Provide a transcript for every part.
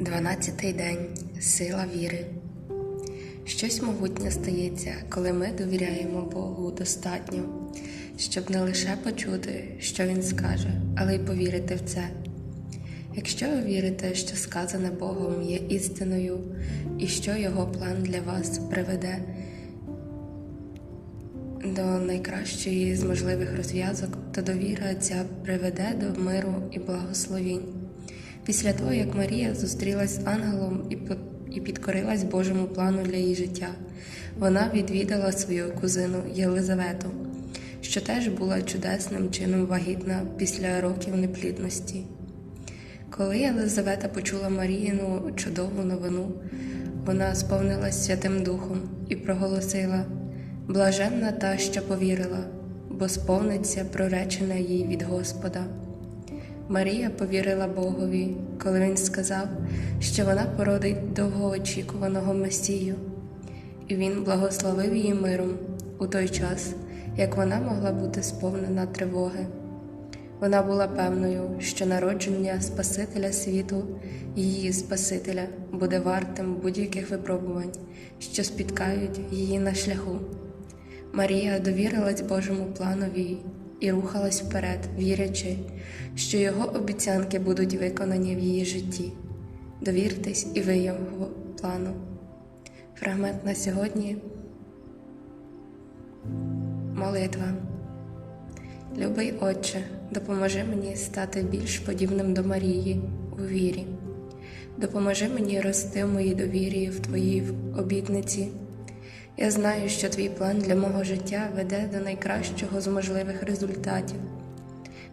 Дванадцятий день сила віри. Щось могутнє стається, коли ми довіряємо Богу достатньо, щоб не лише почути, що Він скаже, але й повірити в це. Якщо ви вірите, що сказане Богом є істиною, і що Його план для вас приведе до найкращої з можливих розв'язок, то довіра ця приведе до миру і благословінь. Після того, як Марія зустрілась з ангелом і і підкорилась Божому плану для її життя, вона відвідала свою кузину Єлизавету, що теж була чудесним чином вагітна після років неплідності. Коли Єлизавета почула Маріїну чудову новину, вона сповнилась Святим Духом і проголосила: Блаженна та, що повірила, бо сповниться проречене їй від Господа. Марія повірила Богові, коли він сказав, що вона породить довгоочікуваного Месію, і він благословив її миром у той час, як вона могла бути сповнена тривоги. Вона була певною, що народження Спасителя світу, її Спасителя, буде вартим будь-яких випробувань, що спіткають її на шляху. Марія довірилась Божому планові і рухалась вперед, вірячи, що його обіцянки будуть виконані в її житті. Довіртесь і ви його плану. Фрагмент на сьогодні. Молитва. Любий Отче, допоможи мені стати більш подібним до Марії у вірі. Допоможи мені рости в моїй довірі в Твоїй обітниці. Я знаю, що твій план для мого життя веде до найкращого з можливих результатів.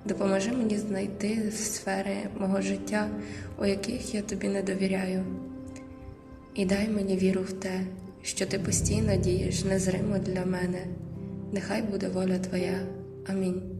Допоможи мені знайти сфери мого життя, у яких я тобі не довіряю. І дай мені віру в те, що ти постійно дієш незримо для мене. Нехай буде воля Твоя. Амінь.